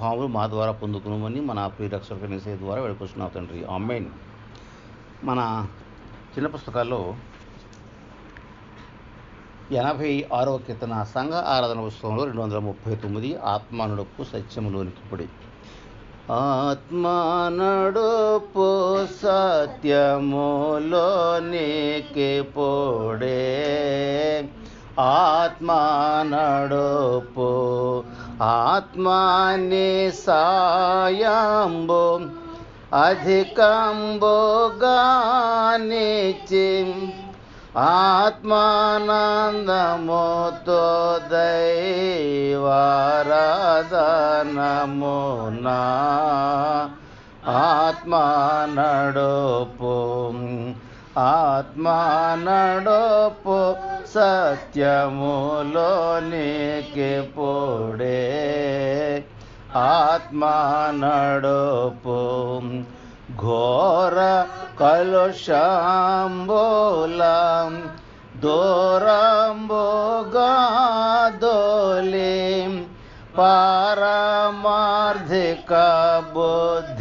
ప్రభావం మా ద్వారా పొందుకునమని మన ప్రియరక్షక నిసే ద్వారా వేడుకొస్తున్నాం తండ్రి. ఆమెన్. మన చిన్న పుస్తకాల్లో ఎనభై ఆరవ కీర్తన సంఘ ఆరాధన ఉత్సవంలో రెండు వందల ముప్పై తొమ్మిది ఆత్మానుడపు సత్యములోనికి పొడి. ఆత్మానడుపు సత్యములోనికి పొడే. ఆత్మానడోపు ఆత్మాని సాయంబు అధికంబోగానిచి ఆత్మానందముతో దైవారాధనమునా ఆత్మానడోపు. ఆత్మానడుపు సత్యములోనికి పొడే ఆత్మానడుపు ఘోర కలుషంబులం దూరంబుగా దోలిం పారమార్థిక బుద్ధి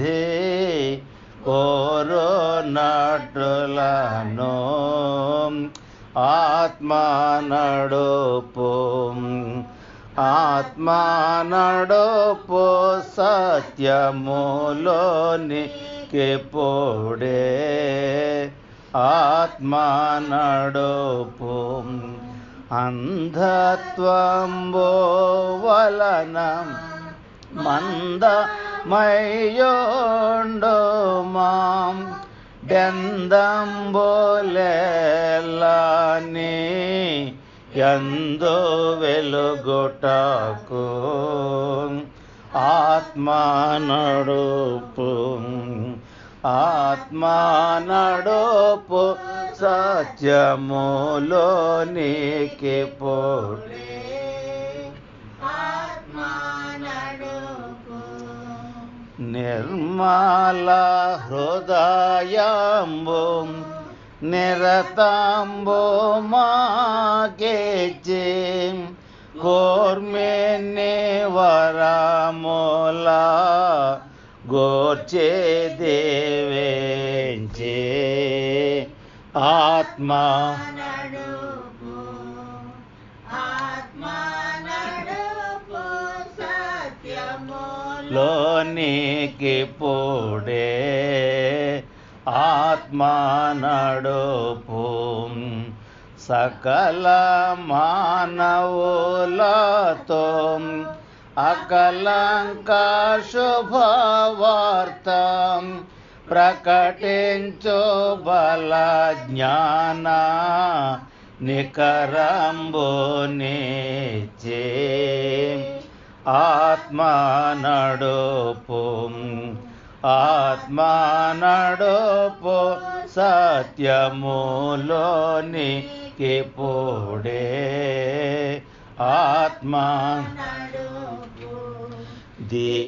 కోరునటులను ఆత్మానడుపు ఆత్మానడుపు సత్యములోని కెపోడే పొడే ఆత్మానడుపు అంధత్వంబో వలన మందమయ్యోండు మాం బెందంబోలేలాని ఎందు వెలుగుటకు ఆత్మానడుపు ఆత్మానడుపు సత్యములోనికి పోటీ నిర్మాల హృదయాంబో నిరతాంబో మాకేచి కోర్మెని వరముల గోర్చే దేవేంచే ఆత్మా లోనికి పొడే ఆత్మానడుపు సకల మానవులతో అకలంక శుభవార్త ప్రకటించు బల జ్ఞాన నికరంబునిచే ఆత్మానడుపు ఆత్మానడుపు సత్యములోనికి పొడే ఆత్మా దే